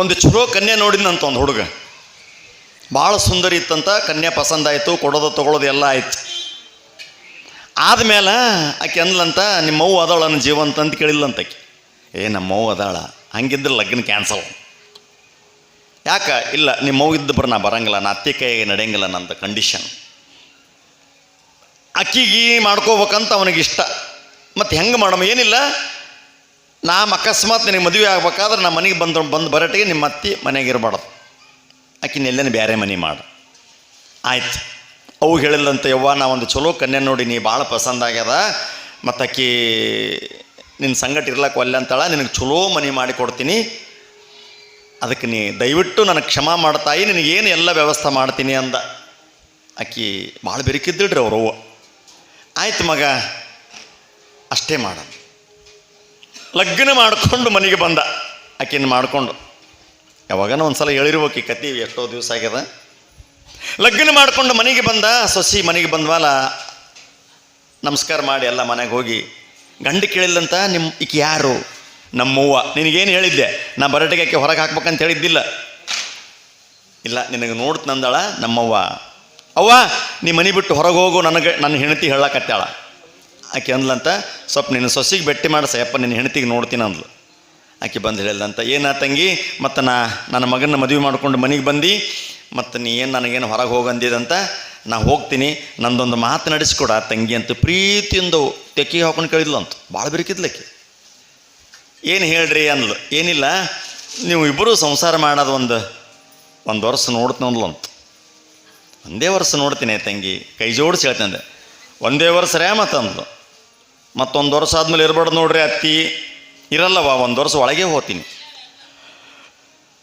ಒಂದು ಚಲೋ ಕನ್ಯೆ ನೋಡಿದ್ನಂತ ಒಂದು ಹುಡುಗ. ಭಾಳ ಸುಂದರಿ ಇತ್ತಂತ, ಕನ್ಯೆ ಪಸಂದಾಯಿತು ಕೊಡೋದು ತೊಗೊಳೋದು ಎಲ್ಲ ಆಯ್ತು. ಆದಮೇಲೆ ಆಕೆ ಅಂದ್ಲಂತ ನಿಮ್ಮ ಅವ್ವ ಅದಾಳ ನನ್ನ ಜೀವಂತ ಅಂತ ಕೇಳಿಲ್ಲಂತ ಆಕೆ. ಏ ನಮ್ಮ ಅವ್ವ ಅದಾಳ, ಹಂಗಿದ್ರೆ ಲಗ್ನ ಕ್ಯಾನ್ಸಲ್ ಯಾಕೆ? ಇಲ್ಲ ನಿಮ್ಮ ಅವ್ವ ಇದ್ದು ಬರೋ ನಾ ಬರಂಗಿಲ್ಲ, ನಾ ಅತ್ತೆ ಕೈಗೆ ನಡೆಯಂಗಿಲ್ಲ ನಂದು ಕಂಡೀಷನ್ ಅಕ್ಕಿಗೆ ಮಾಡ್ಕೋಬೇಕಂತ ಅವನಿಗೆ ಇಷ್ಟ ಮತ್ತು ಹೆಂಗೆ ಮಾಡಮ್ಮ ಏನಿಲ್ಲ. ನಾ ಅಕಸ್ಮಾತ್ ನಿನಗೆ ಮದುವೆ ಆಗ್ಬೇಕಾದ್ರೆ ನಮ್ಮ ಮನೆಗೆ ಬಂದು ಬಂದು ಬರಟಿಗೆ ನಿಮ್ಮ ಅತ್ತಿ ಮನೆಗೆ ಇರಬಾರ್ದು. ಆಕಿನ ಎಲ್ಲೇನು ಬೇರೆ ಮನೆ ಮಾಡು. ಆಯ್ತು. ಅವು ಹೇಳಿಲ್ಲಂತ ಯವ್ವ, ನಾ ಒಂದು ಚಲೋ ಕನ್ಯೆ ನೋಡಿ, ನೀ ಭಾಳ ಪಸಂದ್ ಆಗ್ಯದ. ಮತ್ತು ಆಕಿ ನಿನ್ನ ಸಂಗಟ ಇರ್ಲಕ್ಕ ಒಲ್ಲೆ ಅಂತಾಳ, ನಿನಗೆ ಚಲೋ ಮನೆ ಮಾಡಿ ಕೊಡ್ತೀನಿ. ಅದಕ್ಕೆ ನೀ ದಯವಿಟ್ಟು ನನಗೆ ಕ್ಷಮಾ ಮಾಡ್ತಾಯಿ ನಿನಗೇನು ಎಲ್ಲ ವ್ಯವಸ್ಥೆ ಮಾಡ್ತೀನಿ ಅಂದ. ಆಕಿ ಭಾಳ ಬೆರಿಕಿದ್ದಿಡ್ರಿ ಅವ್ರು ಅವ್ವ. ಆಯ್ತು ಮಗ, ಅಷ್ಟೇ ಮಾಡ. ಲಗ್ನ ಮಾಡಿಕೊಂಡು ಮನೆಗೆ ಬಂದ. ಆಕಿನ ಮಾಡಿಕೊಂಡು. ಯಾವಾಗನ ಒಂದು ಸಲ ಹೇಳಿರ್ಬೇಕು ಈ ಎಷ್ಟೋ ದಿವಸ ಆಗ್ಯದ. ಲಗ್ನ ಮಾಡಿಕೊಂಡು ಮನೆಗೆ ಬಂದ, ಸೊಸಿ ಮನೆಗೆ ಬಂದ್ವಲ್ಲ ನಮಸ್ಕಾರ ಮಾಡಿ ಎಲ್ಲ ಮನೆಗೆ ಹೋಗಿ, ಗಂಡು ಕೇಳಿಲ್ಲಂತ ನಿಮ್ಮ ಈಕೆ ಯಾರು? ನಮ್ಮವ್ವ. ನಿನಗೇನು ಹೇಳಿದ್ದೆ? ನಾ ಬರಟಿಗೆ ಆಕೆ ಹೊರಗೆ ಹಾಕ್ಬೇಕಂತ ಹೇಳಿದ್ದಿಲ್ಲ. ಇಲ್ಲ, ನಿನಗೆ ನೋಡ್ತಂದಳ ನಮ್ಮವ್ವ. ಅವ್ವ, ನೀ ಮನೆ ಬಿಟ್ಟು ಹೊರಗೆ ಹೋಗು, ನನಗೆ ನನ್ನ ಹೆಂಡತಿ ಹೇಳಕತ್ತಾಳ. ಆಕೆ ಅಂದ್ಲಂತ ಸ್ವಲ್ಪ ನಿನ್ನ ಸೊಸಿಗೆ ಭೇಟಿ ಮಾಡಿಸಯಪ್ಪ ನಿನ್ನ ಹೆಂಡತಿಗೆ ನೋಡ್ತೀನಿ ಅಂದ್ಲು. ಆಕೆ ಬಂದು ಹೇಳಿದಂತ ಏನಾ ತಂಗಿ, ಮತ್ತು ನಾ, ನನ್ನ ಮಗನ ಮದುವೆ ಮಾಡ್ಕೊಂಡು ಮನೆಗೆ ಬಂದು, ಮತ್ತು ನೀ ಏನು ನನಗೇನು ಹೊರಗೆ ಹೋಗಂದಿದಂತ, ನಾ ಹೋಗ್ತೀನಿ, ನಂದೊಂದು ಮಾತು ನಡೆಸ್ಕೊಡ ತಂಗಿ ಅಂತ ಪ್ರೀತಿಯಿಂದ ತೆಕ್ಕಿಗೆ ಹಾಕೊಂಡು ಕೇಳಿದ್ಲು ಅಂತ ಭಾಳ ಬಿರುಕಿದ್ಲಕ್ಕೆ ಏನು ಹೇಳ್ರಿ? ಅಂದ್ಲು, ಏನಿಲ್ಲ, ನೀವು ಇಬ್ಬರು ಸಂಸಾರ ಮಾಡೋದು ಒಂದು ಒಂದು ವರ್ಷ ನೋಡ್ತೀನಿ ಅಂತ ಒಂದೇ ವರ್ಷ ನೋಡ್ತೀನಿ ತಂಗಿ, ಕೈ ಜೋಡಿಸಿ ಹೇಳ್ತಂದೆ ಒಂದೇ ವರ್ಷ ರೇ ಮತ್ತಂದ್ಲು ಮತ್ತೊಂದು ವರ್ಷ ಆದ್ಮೇಲೆ ಇರಬಾರ್ದು ನೋಡ್ರಿ ಅತ್ತಿ. ಇರಲ್ಲವ ಒಂದು ವರ್ಷ ಒಳಗೆ ಹೋಗ್ತೀನಿ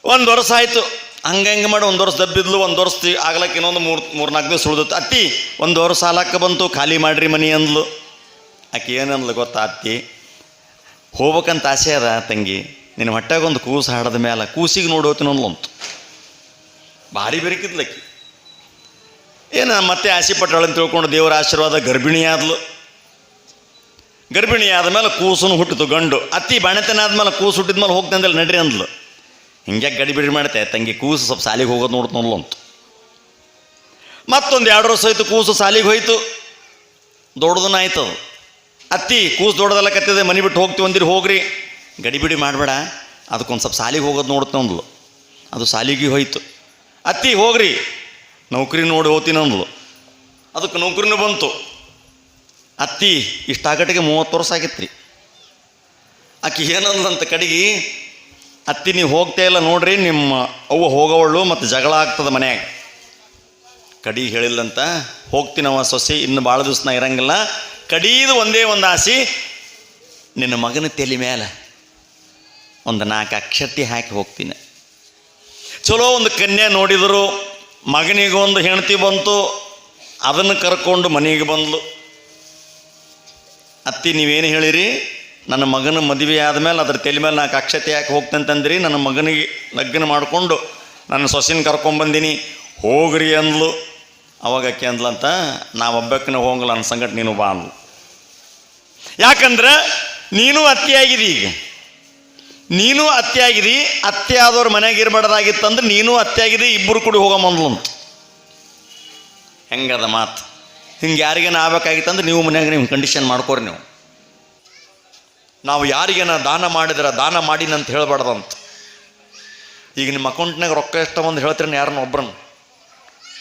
ಒಂದು ವರ್ಷ ಆಯಿತು. ಹಂಗೆ ಹಂಗೆ ಮಾಡಿ ಒಂದು ವರ್ಷ ದಬ್ಬಿದ್ಲು, ಒಂದು ವರ್ಷ ಆಗ್ಲಕ್ಕೆ ಇನ್ನೊಂದು ಮೂರು ಮೂರು ನಾಲ್ಕು ದಿವಸ ಉಳಿದಿತ್ತು ಅತ್ತಿ, ಒಂದು ವರ್ಷ ಸಾಲಕ್ಕೆ ಬಂತು, ಖಾಲಿ ಮಾಡ್ರಿ ಮನಿ ಅಂದ್ಲು. ಆಕೆ ಏನಂದ್ಲು ಗೊತ್ತಾ ಅತ್ತಿ? ಹೋಗ್ಬೇಕಂತ ಆಸೆ ಅದ ತಂಗಿ. ನಿನ್ನ ಹೊಟ್ಟೆಗೊಂದು ಕೂಸು ಹಾಡದ ಮೇಲೆ ಕೂಸಿಗೆ ನೋಡೋತೀನಿ ಅಂದ್ಲಂತು. ಭಾರಿ ಬೆರಕಿದ್ಲಕ್ಕಿ ಏನು ಮತ್ತೆ ಆಸೆ ಅಂತ ತಿಳ್ಕೊಂಡು ದೇವರ ಆಶೀರ್ವಾದ ಗರ್ಭಿಣಿ ಆದ್ಲು ಗರ್ಭಿಣಿ ಆದಮೇಲೆ ಕೂಸುನು ಹುಟ್ಟಿತು ಗಂಡು. ಅತ್ತಿ ಬಾಣತನ ಆದ್ಮೇಲೆ ಕೂಸು ಹುಟ್ಟಿದ ಮೇಲೆ ಹೋಗ್ತಂದಲ್ಲಿ ನಡ್ರಿ ಅಂದ್ಲು. ಹಿಂಗೆ ಗಡಿಬಿಡಿ ಮಾಡ್ತೆ, ತಂಗಿ ಕೂಸು ಸ್ವಲ್ಪ ಸಾಲಿಗೆ ಹೋಗೋದು ನೋಡ್ತನಲ್ಲ ಅಂತ. ಮತ್ತೊಂದು ಎರಡು ವರ್ಷ ಹೋಯ್ತು, ಕೂಸು ಸಾಲಿಗೆ ಹೋಯ್ತು. ದೊಡ್ಡದನ್ನ ಆಯ್ತು ಅದು. ಅತ್ತಿ, ಕೂಸು ದೊಡ್ಡದಲ್ಲ ಕತ್ತಿದೆ, ಮನೆ ಬಿಟ್ಟು ಹೋಗ್ತೀವಿ ಅಂದಿರಿ, ಹೋಗ್ರಿ. ಗಡಿಬಿಡಿ ಮಾಡಬೇಡ, ಅದಕ್ಕೊಂದು ಸ್ವಲ್ಪ ಸಾಲಿಗೆ ಹೋಗೋದು ನೋಡ್ತು ಅಂದ್ಲು. ಅದು ಸಾಲಿಗೆ ಹೋಯ್ತು. ಅತ್ತಿ, ಹೋಗ್ರಿ. ನೌಕರಿ ನೋಡಿ ಹೋಗ್ತೀನಿ ಅಂದ್ಲು. ಅದಕ್ಕೆ ನೌಕರಿನೂ ಬಂತು. ಅತ್ತಿ ಇಷ್ಟಾಗಟಿಗೆ ಮೂವತ್ತು ವರ್ಷ ಆಗಿತ್ರಿ. ಆಕೆ ಏನಂದಂತ ಕಡೆಗೆ, ಅತ್ತಿ ನೀವು ಹೋಗ್ತಾ ಇಲ್ಲ ನೋಡ್ರಿ, ನಿಮ್ಮ ಅವ್ವ ಹೋಗವಳು ಮತ್ತು ಜಗಳ ಆಗ್ತದೆ ಮನ್ಯಾಗ. ಕಡಿ ಹೇಳಿಲ್ಲಂತ ಹೋಗ್ತೀನವ ಸೊಸೆ, ಇನ್ನು ಭಾಳ ದಿವಸ ನಾ ಇರಂಗಿಲ್ಲ. ಕಡೀದು ಒಂದೇ ಒಂದು ಆಸೆ, ನಿನ್ನ ಮಗನ ತಲೆ ಮೇಲೆ ಒಂದು ನಾಲ್ಕು ಅಕ್ಷತಿ ಹಾಕಿ ಹೋಗ್ತೀನಿ. ಚಲೋ ಒಂದು ಕನ್ಯಾ ನೋಡಿದರು, ಮಗನಿಗೊಂದು ಹೆಂಡತಿ ಬಂತು, ಅದನ್ನು ಕರ್ಕೊಂಡು ಮನೆಗೆ ಬಂದ್ಲು. ಅತ್ತಿ, ನೀವೇನು ಹೇಳಿರಿ? ನನ್ನ ಮಗನ ಮದುವೆ ಆದಮೇಲೆ ಅದ್ರ ತಲೆ ಮೇಲೆ ನಾಲ್ಕು ಅಕ್ಷತೆ ಯಾಕೆ ಹೋಗ್ತಂತಂದ್ರಿ, ನನ್ನ ಮಗನಿಗೆ ಲಗ್ನ ಮಾಡಿಕೊಂಡು ನನ್ನ ಸೊಸಿನ ಕರ್ಕೊಂಬಂದಿನಿ ಹೋಗ್ರಿ ಅಂದ್ಲು. ಅವಾಗ ಆಕೆ ಅಂದ್ಲಂತ, ನಾವು ಒಬ್ಬಕ್ಕನ ಹೋಗಲ್ಲ, ನನ್ನ ಸಂಗಟ ನೀನು ಬಾ ಅಂದ್ಲು. ಯಾಕಂದ್ರೆ ನೀನು ಅತ್ತಿಯಾಗಿದಿ ಈಗ. ನೀನು ಅತ್ತಿಯಾಗಿದಿ ಅತ್ತೆ ಆದವ್ರ ಮನೆಗೆ ಇರಬಾರ್ದಾಗಿತ್ತಂದ್ರೆ ನೀನು ಅತ್ತಿಯಾಗಿದಿ ಇಬ್ಬರು ಕೂಡಿ ಹೋಗಮಂದ್ಲು ಅಂತ ಹೆಂಗದ ಮಾತು? ಹಿಂಗೆ ಯಾರಿಗೇನ ಆಗ್ಬೇಕಾಗಿತ್ತಂದ್ರೆ ನೀವು ಮನ್ಯಾಗ ನಿಮ್ಗೆ ಕಂಡೀಷನ್ ಮಾಡ್ಕೋರಿ ನೀವು. ನಾವು ಯಾರಿಗೇನ ದಾನ ಮಾಡಿದ್ರೆ ದಾನ ಮಾಡಿನಂತ ಹೇಳ್ಬಾರ್ದಂತ. ಈಗ ನಿಮ್ಮ ಅಕೌಂಟ್ನಾಗ ರೊಕ್ಕ ಎಷ್ಟು ಬಂದು ಹೇಳ್ತೀರಿ ಯಾರನ್ನ ಒಬ್ರನ್ನ.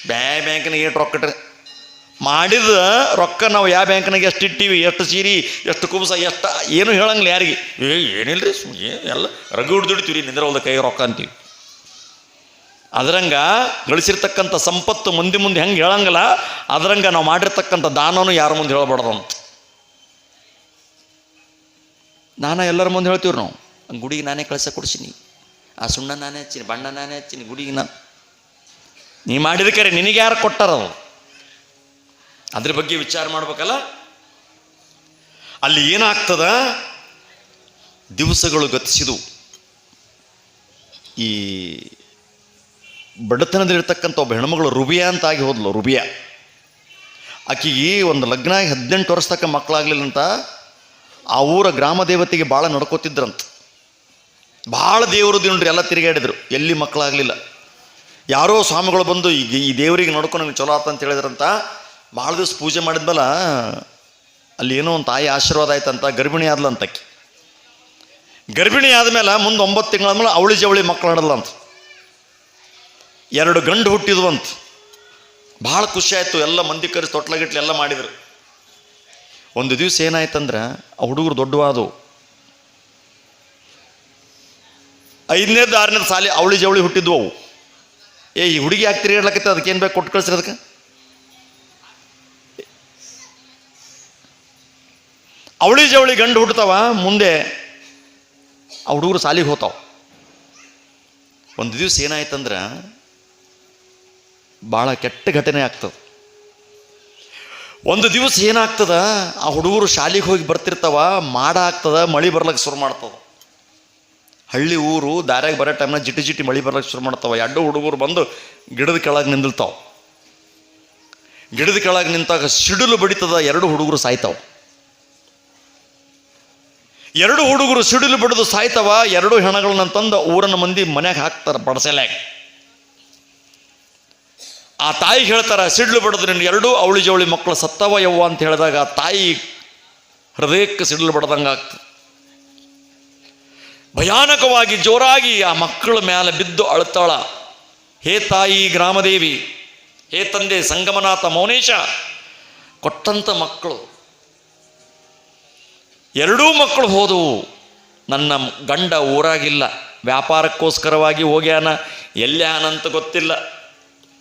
ಬ್ಯಾ ಬ್ಯಾಂಕ್ನಾಗ ಎಷ್ಟು ರೊಕ್ಕ ಇಟ್ರಿ. ಮಾಡಿದ ರೊಕ್ಕ ನಾವು ಯಾವ ಬ್ಯಾಂಕ್ನಾಗ ಎಷ್ಟು ಇಟ್ಟಿವಿ, ಎಷ್ಟು ಸೀರಿ, ಎಷ್ಟು ಕುಬ್ಸ, ಎಷ್ಟು ಏನು ಹೇಳಂಗಿಲ್ಲ ಯಾರಿಗೆ. ಏ ಏನಿಲ್ಲ ರೀ ಎಲ್ಲ ರಗು ನಿಂದ್ರೆ ಹೊಲ್ದ ಕೈ ರೊಕ್ಕ ಅಂತೀವಿ. ಅದರಂಗ ಗಳಿಸಿರ್ತಕ್ಕಂಥ ಸಂಪತ್ತು ಮುಂದೆ ಮುಂದೆ ಹೆಂಗೆ ಹೇಳಂಗಿಲ್ಲ, ಅದರಂಗ ನಾವು ಮಾಡಿರ್ತಕ್ಕಂಥ ದಾನನೂ ಯಾರ ಮುಂದೆ ಹೇಳಬಾರ್ದು ಅಂತ. ದಾನ ಎಲ್ಲರ ಮುಂದೆ ಹೇಳ್ತೀವ್ರಿ ನಾವು. ಗುಡಿಗೆ ನಾನೇ ಕಳಿಸ ಕೊಡ್ಸೀನಿ, ಆ ಸುಣ್ಣ ನಾನೇ ಹಚ್ಚೀನಿ, ಬಣ್ಣ ನಾನೇ ಹಚ್ಚೀನಿ, ಗುಡಿಗೆ ನೀ ಮಾಡಿದ ಕರೆ ನಿನಗೆ ಯಾರು ಕೊಟ್ಟಾರದು ಅದ್ರ ಬಗ್ಗೆ ವಿಚಾರ ಮಾಡ್ಬೇಕಲ್ಲ? ಅಲ್ಲಿ ಏನಾಗ್ತದ? ದಿವಸಗಳು ಗತಿಸಿದವು. ಈ ಬಡತನದಲ್ಲಿರ್ತಕ್ಕಂಥ ಒಬ್ಬ ಹೆಣ್ಮಗಳು ರುಬಿಯಾ ಅಂತ ಆಗಿ ಹೋದ್ಲು, ರುಬಿಯಾ. ಆಕೆಗೆ ಒಂದು ಲಗ್ನ ಆಗಿ ಹದಿನೆಂಟು ವರ್ಷ ತಕ್ಕ ಮಕ್ಕಳಾಗ್ಲಿಲ್ಲ ಅಂತ ಆ ಊರ ಗ್ರಾಮ ದೇವತೆಗೆ ಭಾಳ ನಡ್ಕೋತಿದ್ರಂತ. ಭಾಳ ದೇವರು ದಿನಡ್ರಿ ಎಲ್ಲ ತಿರುಗಾಡಿದ್ರು ಎಲ್ಲಿ ಮಕ್ಕಳಾಗಲಿಲ್ಲ. ಯಾರೋ ಸ್ವಾಮಿಗಳು ಬಂದು ಈಗ ಈ ದೇವರಿಗೆ ನಡ್ಕೊಂಡು ಚಲೋ ಆತ ಅಂತ ಹೇಳಿದ್ರಂತ ಭಾಳ ದಿವಸ ಪೂಜೆ ಮಾಡಿದ್ಮೇಲೆ ಅಲ್ಲಿ ಏನೋ ಒಂದು ತಾಯಿ ಆಶೀರ್ವಾದ ಆಯ್ತಂತ ಗರ್ಭಿಣಿ ಆದ್ಲಂತಕ್ಕೆ ಗರ್ಭಿಣಿ ಆದಮೇಲೆ ಮುಂದೆ ಒಂಬತ್ತು ತಿಂಗಳಾದ್ಮೇಲೆ ಅವಳಿ ಜವಳಿ ಮಕ್ಕಳು ಹಡದ್ಲಂತ ಎರಡು ಗಂಡು ಹುಟ್ಟಿದ್ವು ಅಂತ ಭಾಳ ಖುಷಿ ಆಯಿತು, ಎಲ್ಲ ಮಂದಿ ಕರೆಸಿ ತೊಟ್ಲಗಿಟ್ಲಿ ಎಲ್ಲ ಮಾಡಿದ್ರು. ಒಂದು ದಿವಸ ಏನಾಯ್ತಂದ್ರೆ, ಆ ಹುಡುಗರು ದೊಡ್ಡವಾದವು. ಐದನೇದು ಆರನೇದು ಸಾಲಿ ಅವಳಿ ಜವಳಿ ಹುಟ್ಟಿದ್ವು ಅವು. ಏ, ಈ ಹುಡುಗಿ ಯಾಕೆ ಅದಕ್ಕೆ ಏನು ಬೇಕು ಕೊಟ್ಟು ಕಳಿಸ್ರಿ ಅದಕ್ಕೆ? ಅವಳಿ ಜವಳಿ ಗಂಡು ಹುಟ್ಟತಾವ ಮುಂದೆ ಆ ಹುಡುಗರು ಸಾಲಿಗೆ ಹೋತಾವ ಒಂದು ದಿವಸ ಏನಾಯ್ತಂದ್ರೆ ಭಾಳ ಕೆಟ್ಟ ಘಟನೆ ಆಗ್ತದೆ. ಒಂದು ದಿವಸ ಏನಾಗ್ತದ? ಆ ಹುಡುಗರು ಶಾಲೆಗೆ ಹೋಗಿ ಬರ್ತಿರ್ತಾವ, ಮಾಡ ಆಗ್ತದ, ಮಳೆ ಬರ್ಲಿಕ್ಕೆ ಶುರು ಮಾಡ್ತದೆ. ಹಳ್ಳಿ ಊರು ದಾರ್ಯಾಗ ಬರೋ ಟೈಮ್ನ ಜಿಟಿ ಜಿಟಿ ಮಳೆ ಬರ್ಲಿಕ್ಕೆ ಶುರು ಮಾಡ್ತಾವ. ಎರಡು ಹುಡುಗರು ಬಂದು ಗಿಡದ ಕೆಳಗೆ ನಿಂದಿರ್ತಾವ ಗಿಡದ ಕೆಳಗೆ ನಿಂತಾಗ ಸಿಡಿಲು ಬಡಿತದ, ಎರಡು ಹುಡುಗರು ಸಾಯ್ತಾವ. ಎರಡು ಹುಡುಗರು ಸಿಡಿಲು ಬಡಿದು ಸಾಯ್ತಾವ, ಎರಡು ಹೆಣಗಳನ್ನ ತಂದು ಊರನ್ನ ಮಂದಿ ಮನೆಗೆ ಹಾಕ್ತಾರೆ ಬಡಸೆಲ್ಯಾಗ. ಆ ತಾಯಿ ಹೇಳ್ತಾರೆ, ಸಿಡ್ಲು ಬಡದು ನಿನ್ನ ಎರಡೂ ಅವಳಿ ಜವಳಿ ಮಕ್ಕಳು ಸತ್ತವ ಯವ್ವ ಅಂತ ಹೇಳಿದಾಗ ಆ ತಾಯಿ ಹೃದಯಕ್ಕೆ ಸಿಡ್ಲು ಬಡದಂಗೆ ಆಗ್ತದೆ. ಭಯಾನಕವಾಗಿ ಜೋರಾಗಿ ಆ ಮಕ್ಕಳ ಮೇಲೆ ಬಿದ್ದು ಅಳ್ತಾಳ. ಹೇ ತಾಯಿ ಗ್ರಾಮದೇವಿ, ಹೇ ತಂದೆ ಸಂಗಮನಾಥ ಮೌನೇಶ ಕೊಟ್ಟಂಥ ಮಕ್ಕಳು. ಎರಡೂ ಮಕ್ಕಳು ಹೋದವು. ನನ್ನ ಗಂಡ ಊರಾಗಿಲ್ಲ, ವ್ಯಾಪಾರಕ್ಕೋಸ್ಕರವಾಗಿ ಹೋಗ್ಯಾನ ಎಲ್ಲ್ಯಾನಂತ ಗೊತ್ತಿಲ್ಲ.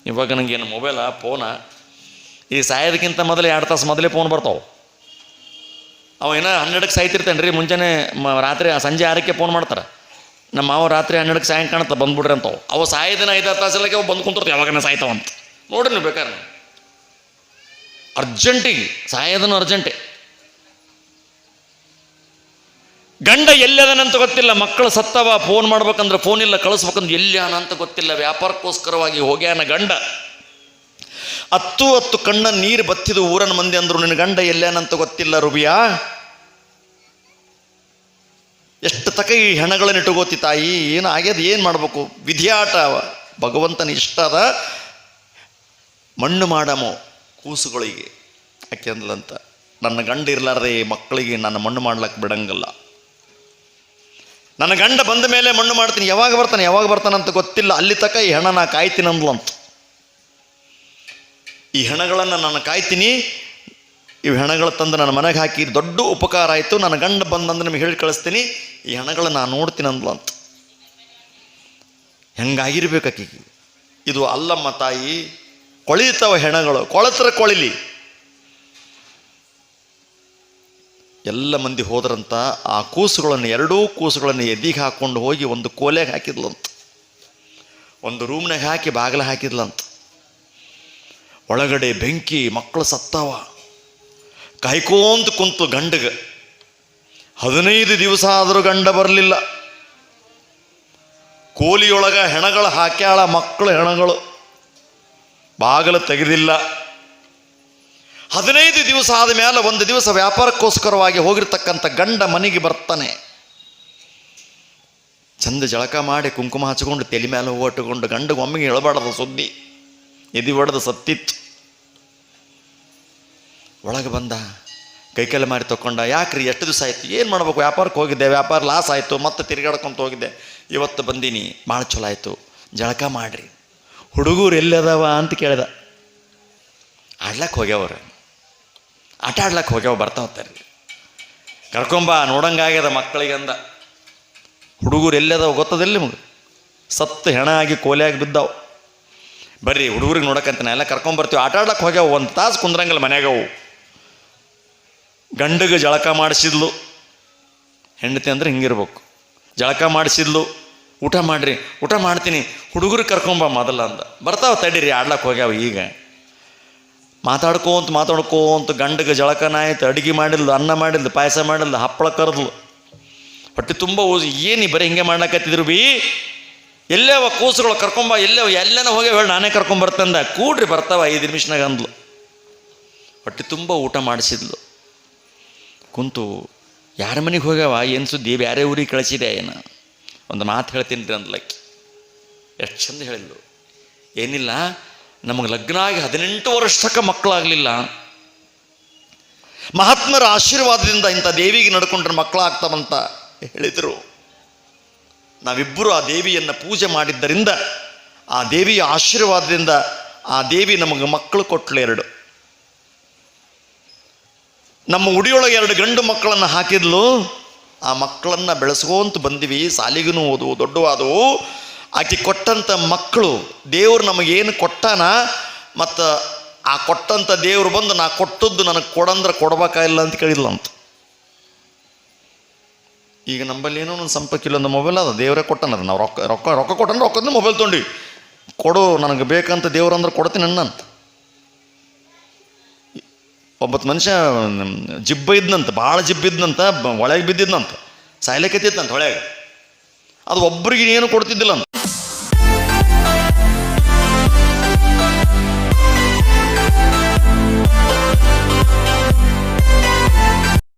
ಇವಾಗ ನನಗೇನು ಮೊಬೈಲ ಫೋನ ಈ ಸಾಯೋದಕ್ಕಿಂತ ಮೊದಲು ಎರಡು ತಾಸು ಮೊದಲೇ ಫೋನ್ ಬರ್ತಾವೆ. ಅವ ಏನೋ ಹನ್ನೆರಡಕ್ಕೆ ಸಾಯ್ತಿರ್ತಾನೆ ರೀ, ಮುಂಜಾನೆ ಮ ರಾತ್ರಿ, ಸಂಜೆ ಆರಕ್ಕೆ ಫೋನ್ ಮಾಡ್ತಾರೆ. ನಮ್ಮ ಮಾವ ರಾತ್ರಿ ಹನ್ನೆರಡಕ್ಕೆ ಸಾಯಂ ಕಾಣುತ್ತೆ, ಬಂದ್ಬಿಡ್ರಿ ಅಂತವು. ಅವ ಸಾಯದಿನ ಐದಾರು ತಾಸಲ್ಲಕ್ಕೆ ಅವು ಬಂದು ಕುಂತಿರ್ತಾವೆ ಯಾವಾಗನ ಸಾಯ್ತಾವಂತ. ನೋಡ್ರಿ ನೀವು ಬೇಕಾದ್ರೆ ಅರ್ಜೆಂಟಿಗೆ ಸಾಯೋದನ್ನು ಅರ್ಜೆಂಟೆ ಗಂಡ ಎಲ್ಲದನಂತ ಗೊತ್ತಿಲ್ಲ, ಮಕ್ಕಳು ಸತ್ತವ ಫೋನ್ ಮಾಡ್ಬೇಕಂದ್ರೆ ಫೋನ್ ಇಲ್ಲ, ಕಳಿಸ್ಬೇಕಂದ್ರೆ ಎಲ್ಲಿಯಾನ ಅಂತ ಗೊತ್ತಿಲ್ಲ, ವ್ಯಾಪಾರಕ್ಕೋಸ್ಕರವಾಗಿ ಹೋಗ್ಯಾನ ಗಂಡ. ಹತ್ತು ಹತ್ತು ಕಣ್ಣ ನೀರು ಬತ್ತಿದ ಊರನ ಮಂದಿ ಅಂದ್ರು, ನಿನ್ನ ಗಂಡ ಎಲ್ಲೇನಂತ ಗೊತ್ತಿಲ್ಲ ರುಬಿಯಾ. ಎಷ್ಟು ತಕ ಈ ಹೆಣಗಳನ್ನು ಇಟ್ಟುಗೋತಿ ತಾಯಿ, ಏನು ಆಗ್ಯದ, ಏನು ಮಾಡಬೇಕು? ವಿಧಿಯಾಟ ಭಗವಂತನ ಇಷ್ಟ ಅದ. ಮಣ್ಣು ಮಾಡಮೋ ಕೂಸುಗಳಿಗೆ. ಯಾಕೆ ಅಂದ್ಲಂತ, ನನ್ನ ಗಂಡ ಇರ್ಲಾರ್ದೆ ಮಕ್ಕಳಿಗೆ ನನ್ನ ಮಣ್ಣು ಮಾಡ್ಲಕ್ಕೆ ಬಿಡಂಗಿಲ್ಲ. ನನ್ನ ಗಂಡ ಬಂದ ಮೇಲೆ ಮಣ್ಣು ಮಾಡ್ತೀನಿ. ಯಾವಾಗ ಬರ್ತಾನೆ? ಯಾವಾಗ ಬರ್ತಾನೆ ಅಂತ ಗೊತ್ತಿಲ್ಲ. ಅಲ್ಲಿ ತಕ್ಕ ಈ ಹೆಣ ನಾ ಕಾಯ್ತೀನಿ ಅಂದ್ಲಂತ ಈ ಹೆಣಗಳನ್ನು ನಾನು ಕಾಯ್ತೀನಿ. ಇವು ಹೆಣಗಳು ತಂದು ನನ್ನ ಮನೆಗೆ ಹಾಕಿ ದೊಡ್ಡ ಉಪಕಾರ ಆಯಿತು. ನನ್ನ ಗಂಡ ಬಂದಂದ್ರೆ ನಿಮಗೆ ಹೇಳಿ ಕಳಿಸ್ತೀನಿ. ಈ ಹೆಣಗಳು ನಾನು ನೋಡ್ತೀನಿ ಅಂದ್ಲಂತ ಹೆಂಗಾಗಿರ್ಬೇಕು ಆಕಿಗೆ? ಇದು ಅಲ್ಲಮ್ಮ ತಾಯಿ ಕೊಳಿತಾವ ಹೆಣಗಳು. ಕೊಳತ್ರ ಕೊಳಿಲಿ. ಎಲ್ಲ ಮಂದಿ ಹೋದ್ರಂತ ಆ ಕೂಸುಗಳನ್ನು, ಎರಡೂ ಕೂಸುಗಳನ್ನು ಎದಿಗೆ ಹಾಕ್ಕೊಂಡು ಹೋಗಿ ಒಂದು ಕೋಲೆಗೆ ಹಾಕಿದ್ಲಂತ. ಒಂದು ರೂಮ್ನಾಗ ಹಾಕಿ ಬಾಗಿಲ ಹಾಕಿದ್ಲಂತ. ಒಳಗಡೆ ಬೆಂಕಿ, ಮಕ್ಕಳು ಸತ್ತಾವ. ಕಾಯ್ಕೋಂತ ಕುಂತು ಗಂಡಗ. ಹದಿನೈದು ದಿವಸ ಆದರೂ ಗಂಡ ಬರಲಿಲ್ಲ. ಕೋಲಿಯೊಳಗ ಹೆಣಗಳು ಹಾಕ್ಯಾಳ ಮಕ್ಕಳು ಹೆಣಗಳು. ಬಾಗಿಲು ತೆಗೆದಿಲ್ಲ. ಹದಿನೈದು ದಿವಸ ಆದ ಮೇಲೆ ಒಂದು ದಿವಸ ವ್ಯಾಪಾರಕ್ಕೋಸ್ಕರವಾಗಿ ಹೋಗಿರ್ತಕ್ಕಂಥ ಗಂಡ ಮನೆಗೆ ಬರ್ತಾನೆ. ಚಂದ ಜಳಕ ಮಾಡಿ ಕುಂಕುಮ ಹಚ್ಕೊಂಡು ತಲೆ ಮೇಲೆ ಓಟುಕೊಂಡು ಗಂಡಗೆ ಒಮ್ಮೆಗೆ ಹೇಳಬಾರ್ದು ಸುದ್ದಿ. ಎದಿ ಹೊಡೆದು ಸತ್ತಿತ್ತು. ಒಳಗೆ ಬಂದ ಕೈಕೈಲಿ ಮಾರಿ ತೊಗೊಂಡ ಯಾಕ್ರಿ ಎಷ್ಟು ದಿವಸ ಆಯಿತು? ಏನು ಮಾಡ್ಬೇಕು? ವ್ಯಾಪಾರಕ್ಕೆ ಹೋಗಿದ್ದೆ, ವ್ಯಾಪಾರ ಲಾಸ್ ಆಯಿತು, ಮತ್ತೆ ತಿರುಗಾಡ್ಕೊಂತ ಹೋಗಿದ್ದೆ. ಇವತ್ತು ಬಂದೀನಿ, ಭಾಳ ಚಲೋ ಆಯಿತು. ಜಳಕ ಮಾಡ್ರಿ. ಹುಡುಗರು ಎಲ್ಲದವ ಅಂತ ಕೇಳಿದ. ಆಡ್ಲಕ್ಕೆ ಹೋಗ್ಯಾವ್ರ ಆಟ ಆಡ್ಲಕ್ಕೆ ಹೋಗ್ಯಾವ ಬರ್ತಾ ಹೋಗ್ತಾರೆ ಕರ್ಕೊಂಬ, ನೋಡಂಗಾಗ್ಯದ ಮಕ್ಕಳಿಗಂದ. ಹುಡುಗರು ಎಲ್ಲದ ಗೊತ್ತದಿಲ್ಲ ನಿಮಗೆ? ಸತ್ತು ಹೆಣ ಆಗಿ ಕೋಲೆಯಾಗಿ ಬಿದ್ದಾವು. ಬರ್ರಿ, ಹುಡುಗರಿಗೆ ನೋಡಕ್ಕಂತ ಎಲ್ಲ ಕರ್ಕೊಂಬರ್ತೀವಿ ಆಟ ಆಡ್ಲಕ್ಕೆ ಹೋಗ್ಯಾವ, ಒಂದು ತಾಸು ಕುಂದ್ರಂಗಲ್ಲ ಮನ್ಯಾಗವು ಗಂಡಗೆ ಜಳಕ ಮಾಡಿಸಿದ್ಲು. ಹೆಂಡತಿ ಅಂದ್ರೆ ಹಿಂಗಿರ್ಬೇಕು. ಜಳಕ ಮಾಡಿಸಿದ್ಲು. ಊಟ ಮಾಡ್ರಿ, ಊಟ ಮಾಡ್ತೀನಿ. ಹುಡುಗರು ಕರ್ಕೊಂಬ ಮೊದಲ ಅಂದ. ಬರ್ತಾವ ತಡೀರಿ ಆಡ್ಲಕ್ಕೆ ಹೋಗ್ಯಾವ ಈಗ. ಮಾತಾಡ್ಕೋಂತ ಮಾತಾಡ್ಕೋಂತ ಗಂಡಗೆ ಜಳಕನ ಆಯ್ತು, ಅಡುಗೆ ಮಾಡಿದ್ಲು, ಅನ್ನ ಮಾಡಿಲ್ಲ ಪಾಯಸ ಮಾಡಿಲ್ಲ ಹಪ್ಪಳ ಕರೆದ್ಲು. ಹೊಟ್ಟೆ ತುಂಬ ಏನು ಬರೀ ಹಿಂಗೆ ಮಾಡ್ಲಕತ್ತಿದ್ರು ಬಿ? ಎಲ್ಲೇ ಅವ ಕೂಸುಗಳು ಕರ್ಕೊಂಬ, ಎಲ್ಲೇ ಅವ, ಎಲ್ಲೇನ ಹೋಗಿ ಹೇಳಿ, ನಾನೇ ಕರ್ಕೊಂಬರ್ತಂದ ಕೂಡ್ರಿ ಬರ್ತಾವ, ಐದು ನಿಮಿಷನಾಗ ಅಂದ್ಲು. ಹೊಟ್ಟೆ ತುಂಬ ಊಟ ಮಾಡಿಸಿದ್ಲು. ಕುಂತು, ಯಾರ ಮನೆಗೆ ಹೋಗ್ಯಾವ? ಏನು ಸುದ್ದಿ? ಬೇರೆ ಊರಿಗೆ ಕಳಿಸಿದೆ ಏನು? ಒಂದು ಮಾತು ಹೇಳ್ತೀನಿ ಅಂದ್ಲಕ್ಕಿ ಎಷ್ಟು ಚಂದ ಹೇಳಿದ್ಲು. ಏನಿಲ್ಲ ನಮಗೆ ಲಗ್ನ ಆಗಿ ಹದಿನೆಂಟು ವರ್ಷ ತಕ್ಕ ಮಕ್ಕಳಾಗಲಿಲ್ಲ. ಮಹಾತ್ಮರ ಆಶೀರ್ವಾದದಿಂದ ಇಂಥ ದೇವಿಗೆ ನಡ್ಕೊಂಡ್ರೆ ಮಕ್ಕಳಾಗ್ತಾವಂತ ಹೇಳಿದರು. ನಾವಿಬ್ಬರು ಆ ದೇವಿಯನ್ನು ಪೂಜೆ ಮಾಡಿದ್ದರಿಂದ, ಆ ದೇವಿಯ ಆಶೀರ್ವಾದದಿಂದ ಆ ದೇವಿ ನಮಗೆ ಮಕ್ಕಳು ಕೊಟ್ಟಳು ಎರಡು. ನಮ್ಮ ಉಡಿಯೊಳಗೆ ಎರಡು ಗಂಡು ಮಕ್ಕಳನ್ನು ಹಾಕಿದ್ಲು. ಆ ಮಕ್ಕಳನ್ನು ಬೆಳೆಸ್ಕೊಂತ ಬಂದಿವಿ ಸಾಲಿಗೂ ಓದು ದೊಡ್ಡವಾದವು. ಆಕೆ ಕೊಟ್ಟಂಥ ಮಕ್ಕಳು, ದೇವರು ನಮಗೇನು ಕೊಟ್ಟಾನ? ಮತ್ತು ಆ ಕೊಟ್ಟಂಥ ದೇವರು ಬಂದು ನಾ ಕೊಟ್ಟದ್ದು ನನಗೆ ಕೊಡಂದ್ರೆ ಕೊಡ್ಬೇಕಾಗಿಲ್ಲ ಅಂತ ಕೇಳಿಲ್ಲ ಅಂತ ಈಗ ನಂಬಲ್ಲಿ ಏನೋ ಒಂದು ಸಂಪರ್ಕ ಇಲ್ಲೊಂದು ಮೊಬೈಲ್ ಅದ, ದೇವರೇ ಕೊಟ್ಟನದ ನಾವು ರೊಕ್ಕ ರೊಕ್ಕ ರೊಕ್ಕ ಕೊಟ್ಟಂದ್ರೆ ರೊಕ್ಕದ ಮೊಬೈಲ್ ತೊಂಡಿ. ಕೊಡು, ನನಗೆ ಬೇಕಂತ ದೇವ್ರು ಅಂದ್ರೆ ಕೊಡ್ತೀನಿ ಅಂತ ಒಬ್ಬತ್ತು ಮನುಷ್ಯ ಜಿಬ್ಬ ಇದ್ನಂತ ಭಾಳ ಜಿಬ್ಬ ಇದ್ನಂತ, ಒಳಗೆ ಬಿದ್ದಿದ್ನಂತ. ಸಾಯ್ಲಿಕ್ಕತ್ತಿತ್ತಂತ ಹೊಳೆಗೆ ಅದು ಒಬ್ಬರಿಗೆ ಏನು ಕೊಡ್ತಿದ್ದಿಲ್ಲ ಅಂತ